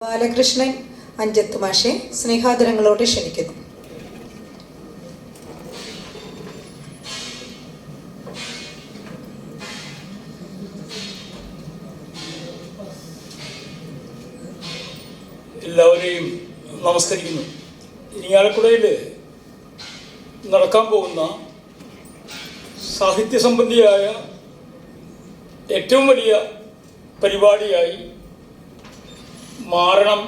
ബാലകൃഷ്ണൻ അഞ്ചത്ത് മാഷെ സ്നേഹാദരങ്ങളോട് ക്ഷണിക്കുന്നു. എല്ലാവരെയും നമസ്കരിക്കുന്നു. ഇരിങ്ങാലക്കുടയിൽ നടക്കാൻ പോകുന്ന സാഹിത്യ സംബന്ധിയായ ഏറ്റവും വലിയ പരിപാടിയായി മാരണം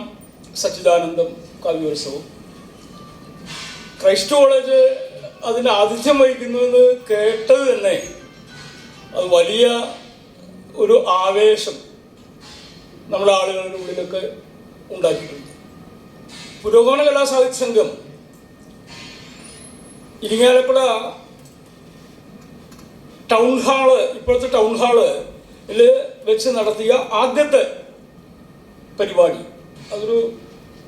സച്ചിദാനന്ദം കവിയോത്സവം. ക്രൈസ്റ്റ് കോളേജ് അതിന് ആതിഥ്യം വഹിക്കുന്നുവെന്ന് കേട്ടത് തന്നെ അത് വലിയ ഒരു ആവേശം നമ്മുടെ ആളുകളുടെ ഉള്ളിലൊക്കെ ഉണ്ടാക്കിയിട്ടുണ്ട്. പുരോഗമന കലാസാഹിത്യ സംഘം ഇരിങ്ങാലക്കുട ടൗൺ ഹാൾ ഇപ്പോഴത്തെ ടൗൺ ഹാൾ വെച്ച് നടത്തിയ ആദ്യത്തെ പരിപാടി. അതൊരു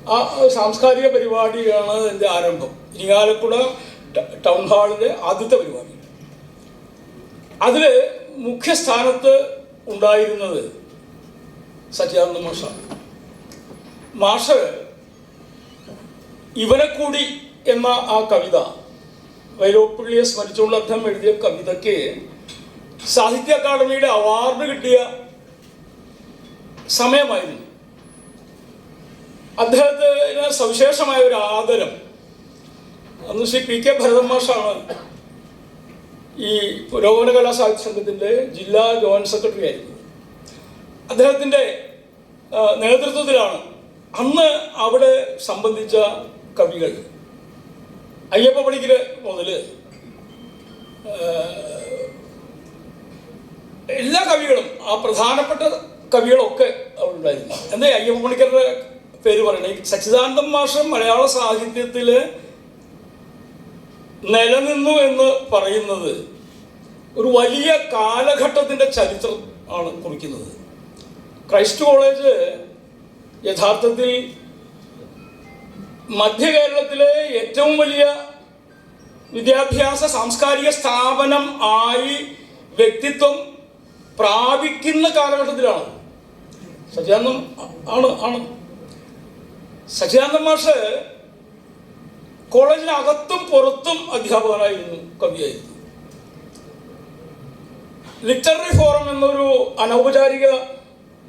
ആ സാംസ്കാരിക പരിപാടിയാണ് അതിന്റെ ആരംഭം. ഇരിങ്ങാലക്കുട ടൗൺ ഹാളിലെ ആദ്യത്തെ പരിപാടി. അതിൽ മുഖ്യസ്ഥാനത്ത് ഉണ്ടായിരുന്നത് സച്ചിദാനന്ദ മാഷാണ്. മാഷ് ഇവനെ എന്ന ആ കവിത വൈലോപ്പിള്ളിയെ സ്മരിച്ചുള്ള അദ്ദേഹം എഴുതിയ കവിതയ്ക്ക് സാഹിത്യ അക്കാദമിയുടെ അവാർഡ് കിട്ടിയ സമയമായിരുന്നു. അദ്ദേഹത്തിന് സവിശേഷമായ ഒരു ആദരം. അന്ന് ശ്രീ പി കെ ഭരതൻ മാഷാണ് ഈ പുരോഗമന കലാ സാഹിത്യ സംഘത്തിന്റെ ജില്ലാ ജോയിന്റ് സെക്രട്ടറി ആയിരുന്നു അദ്ദേഹത്തിന്റെ നേതൃത്വത്തിലാണ് അന്ന് അവിടെ സംബന്ധിച്ച കവികൾ. അയ്യപ്പ പണിക്കര് മുതൽ എല്ലാ കവികളും ആ പ്രധാനപ്പെട്ട കവികളൊക്കെ അവിടെ ഉണ്ടായിരുന്നു. എന്താ അയ്യപ്പ പണിക്കരുടെ പേര് പറയണേ. സച്ചിദാനന്ദം മാഷം മലയാള സാഹിത്യത്തിൽ നിലനിന്നു എന്ന് പറയുന്നത് ഒരു വലിയ കാലഘട്ടത്തിന്റെ ചരിത്രം ആണ് കുറിക്കുന്നത്. ക്രൈസ്റ്റ് കോളേജ് യഥാർത്ഥത്തിൽ മധ്യ കേരളത്തിലെ ഏറ്റവും വലിയ വിദ്യാഭ്യാസ സാംസ്കാരിക സ്ഥാപനം ആയി വ്യക്തിത്വം പ്രാപിക്കുന്ന കാലഘട്ടത്തിലാണ്. സച്ചിദാനന്ദം ആണ് ആണ് സച്ചിദാനന്ദ മാഷ് കോളേജിനകത്തും പുറത്തും അധ്യാപകനായിരുന്നു കവിയായിരുന്നു. ലിറ്റററി ഫോറം എന്നൊരു അനൗപചാരിക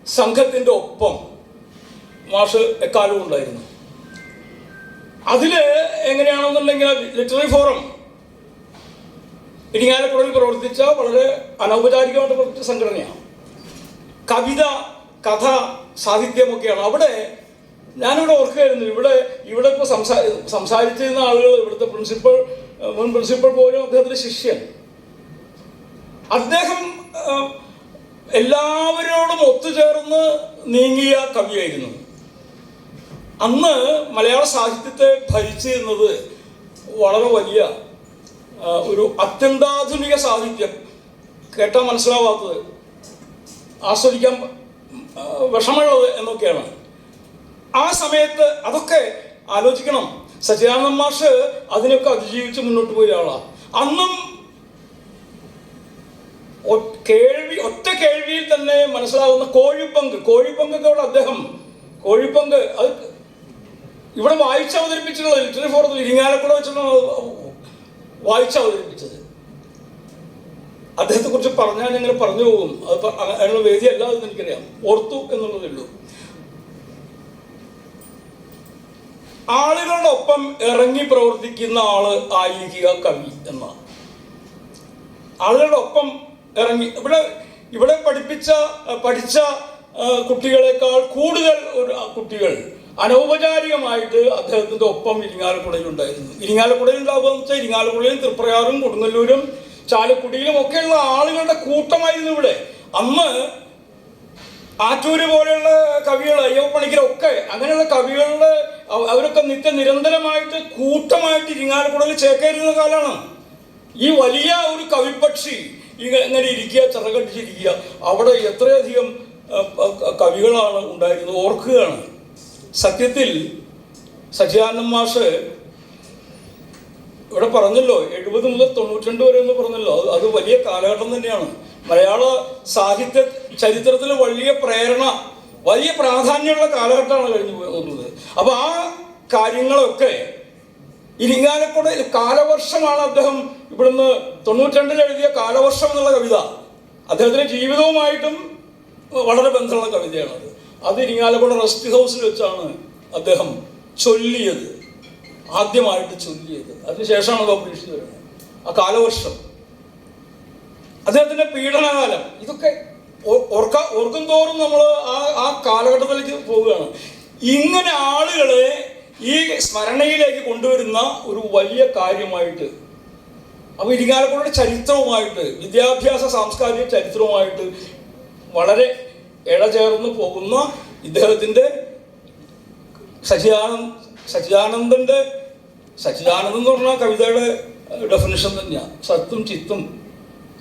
സംഘത്തിന്റെ ഒപ്പം മാഷ് എക്കാലവും ഉണ്ടായിരുന്നു. അതിൽ എങ്ങനെയാണെന്നുണ്ടെങ്കിൽ ലിറ്റററി ഫോറം ഇരിങ്ങാലക്കുടയിൽ പ്രവർത്തിച്ച വളരെ അനൗപചാരികമായിട്ട് പ്രവർത്തിച്ച സംഘടനയാണ്. കവിത കഥ സാഹിത്യമൊക്കെയാണ്. അവിടെ ഞാനിവിടെ ഓർക്കുകയായിരുന്നു ഇവിടെ ഇവിടെ ഇപ്പോൾ സംസാ സംസാരിച്ചിരുന്ന ആളുകൾ ഇവിടുത്തെ പ്രിൻസിപ്പൽ മുൻ പ്രിൻസിപ്പൽ പോലും അദ്ദേഹത്തിന്റെ ശിഷ്യൻ. അദ്ദേഹം എല്ലാവരോടും ഒത്തുചേർന്ന് നീങ്ങിയ കവിയായിരുന്നു. അന്ന് മലയാള സാഹിത്യത്തെ ഭരിച്ചിരുന്നത് വളരെ വലിയ ഒരു അത്യന്താധുനിക സാഹിത്യം. കേട്ടാൽ മനസ്സിലാവാത്തത്. ആസ്വദിക്കാൻ വിഷമുള്ളത് എന്നൊക്കെയാണ്. ആ സമയത്ത് അതൊക്കെ ആലോചിക്കണം. സച്ചിദാനന്ദ മാഷ് അതിനൊക്കെ അതിജീവിച്ച് മുന്നോട്ട് പോയ ആളാണ് അന്നും കേൾവി ഒറ്റ കേൾവിയിൽ തന്നെ മനസ്സിലാകുന്ന കോഴിപ്പങ്ക് കോഴിപ്പങ്കൊക്കെ അവിടെ അദ്ദേഹം. കോഴിപ്പങ്ക് അത് ഇവിടെ വായിച്ച് അവതരിപ്പിച്ചിട്ടുള്ളത് ലിറ്ററി ഫോറത്തിൽ ഇരിങ്ങാലക്കുട വെച്ചിട്ടാണ് വായിച്ച് അവതരിപ്പിച്ചത്. അദ്ദേഹത്തെ കുറിച്ച് പറഞ്ഞാൽ ഇങ്ങനെ പറഞ്ഞു പോകും. അത് അതിനുള്ള വേദിയല്ല എന്ന് എനിക്കറിയാം. ഓർത്തു എന്നുള്ളതേ ഉള്ളൂ. ആളുകളുടെ ഒപ്പം ഇറങ്ങി പ്രവർത്തിക്കുന്ന ആൾ ആയിരിക്കുക കവി എന്നാണ്. ആളുകളോടൊപ്പം ഇറങ്ങി ഇവിടെ ഇവിടെ പഠിപ്പിച്ച പഠിച്ച കുട്ടികളെക്കാൾ കൂടുതൽ ഒരു കുട്ടികൾ അനൗപചാരികമായിട്ട് അദ്ദേഹത്തിന്റെ ഒപ്പം ഇരിങ്ങാലക്കുടയിൽ ഉണ്ടായിരുന്നു ഇരിങ്ങാലക്കുടയിൽ ഉണ്ടാവുക എന്ന് വെച്ചാൽ ഇരിങ്ങാലക്കുടയിലും തൃപ്രയാറും കൊടുങ്ങല്ലൂരും ചാലക്കുടിയിലും ഒക്കെയുള്ള ആളുകളുടെ കൂട്ടമായിരുന്നു ഇവിടെ. അന്ന് ആറ്റൂര് പോലെയുള്ള കവികൾ അയ്യപ്പണിക്കരൊക്കെ അങ്ങനെയുള്ള കവികളുടെ അവരൊക്കെ നിത്യ നിരന്തരമായിട്ട് കൂട്ടമായിട്ട് ഇരിങ്ങാലക്കുടയിൽ ചേക്കേറുന്ന കാലമാണ്. ഈ വലിയ ഒരു കവിപ്പക്ഷി ഇങ്ങ- ഇങ്ങനെ ഇരിക്കുക ചിറകടിച്ചിരിക്കുക അവിടെ എത്രയധികം കവികളാണ് ഉണ്ടായിരുന്നത്. ഓർക്കുകയാണ്. സത്യത്തിൽ സച്ചിദാനന്ദ മാഷ് ഇവിടെ പറഞ്ഞല്ലോ എഴുപത് മുതൽ തൊണ്ണൂറ്റിരണ്ട് വരെ എന്ന് പറഞ്ഞല്ലോ. അത് അത് വലിയ കാലഘട്ടം തന്നെയാണ്. മലയാള സാഹിത്യ ചരിത്രത്തിലെ വലിയ പ്രേരണ വലിയ പ്രാധാന്യമുള്ള കാലഘട്ടമാണ് കഴിഞ്ഞു പോകുന്നത് അപ്പോൾ ആ കാര്യങ്ങളൊക്കെ ഇരിങ്ങാലക്കുട കാലവർഷമാണ് അദ്ദേഹം ഇവിടുന്ന് തൊണ്ണൂറ്റിരണ്ടിൽ എഴുതിയ കാലവർഷം എന്നുള്ള കവിത. അദ്ദേഹത്തിന്റെ ജീവിതവുമായിട്ടും വളരെ ബന്ധമുള്ള കവിതയാണത് അത്. ഇരിങ്ങാലക്കുട റെസ്റ്റ് ഹൗസിൽ വെച്ചാണ് അദ്ദേഹം ചൊല്ലിയത്. ആദ്യമായിട്ട് ചൊല്ലിയത്. അതിനുശേഷമാണ് പബ്ലിഷ് വരുന്നത് ആ കാലവർഷം. അദ്ദേഹത്തിന്റെ പീഡനകാലം. ഇതൊക്കെ ഓർക്ക ഓർക്കും തോറും നമ്മൾ ആ ആ കാലഘട്ടത്തിലേക്ക് പോവുകയാണ്. ഇങ്ങനെ ആളുകളെ ഈ സ്മരണയിലേക്ക് കൊണ്ടുവരുന്ന ഒരു വലിയ കാര്യമായിട്ട് അപ്പൊ ഇരിങ്ങാലക്കുടയുടെ ചരിത്രവുമായിട്ട് വിദ്യാഭ്യാസ സാംസ്കാരിക ചരിത്രവുമായിട്ട് വളരെ ഇഴചേർന്ന് പോകുന്ന ഇദ്ദേഹത്തിന്റെ സച്ചിദാനന്ദ സച്ചിദാനന്ദന്റെ സച്ചിദാനന്ദൻ എന്ന് പറഞ്ഞാൽ കവിതയുടെ ഡെഫിനിഷൻ തന്നെയാണ് സത്തും ചിത്തും.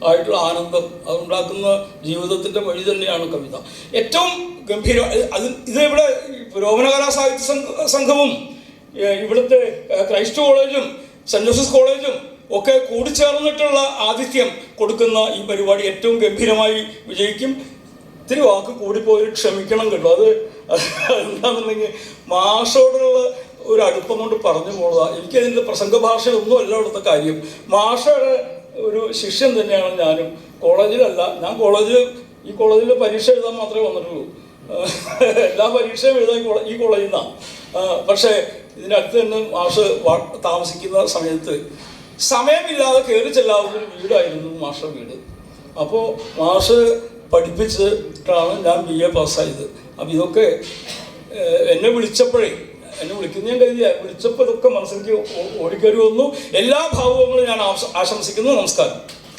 ആയിട്ടുള്ള ആനന്ദം അതുണ്ടാക്കുന്ന ജീവിതത്തിന്റെ വഴി തന്നെയാണ് കവിത. ഏറ്റവും ഗംഭീര അത് ഇത് ഇവിടെ പുരോഗമനകലാ സാഹിത്യ സംഘവും ഇവിടുത്തെ ക്രൈസ്റ്റ് കോളേജും സെന്റ് ജോസഫ് കോളേജും ഒക്കെ കൂടിച്ചേർന്നിട്ടുള്ള ആതിഥ്യം കൊടുക്കുന്ന ഈ പരിപാടി ഏറ്റവും ഗംഭീരമായി വിജയിക്കും. ഇത്തിരി വാക്ക് കൂടിപ്പോയി ക്ഷമിക്കണം കേട്ടോ. അത് എന്താണെന്നുണ്ടെങ്കിൽ മാഷോടുള്ള ഒരു അടുപ്പം കൊണ്ട് പറഞ്ഞു പോകുക എനിക്കതിന്റെ പ്രസംഗ ഭാഷയൊന്നും അല്ല അവിടുത്തെ കാര്യം. മാഷയുടെ ഒരു ശിഷ്യൻ തന്നെയാണ് ഞാനും. കോളേജിലല്ല ഞാൻ കോളേജ് ഈ കോളേജിൽ പരീക്ഷ എഴുതാൻ മാത്രമേ വന്നിട്ടുള്ളൂ. എല്ലാ പരീക്ഷയും എഴുതാൻ ഈ കോളേജിൽ നിന്നാണ് പക്ഷേ ഇതിനടുത്ത് തന്നെ മാഷ് താമസിക്കുന്ന സമയത്ത് സമയമില്ലാതെ കയറി ചെല്ലാവുന്ന ഒരു വീടായിരുന്നു മാഷ വീട്. അപ്പോൾ മാഷ് പഠിപ്പിച്ചിട്ടാണ് ഞാൻ ബി എ പാസ്സായത് അപ്പം ഇതൊക്കെ എന്നെ വിളിച്ചപ്പോഴേ എന്നെ വിളിക്കുന്ന. ഞാൻ കരുതിയ വിളിച്ചപ്പോൾ ഇതൊക്കെ മനസ്സിലേക്ക് ഓടിക്കയറി എല്ലാ ഭാവങ്ങളും ഞാൻ ആശംസിക്കുന്നു. നമസ്കാരം.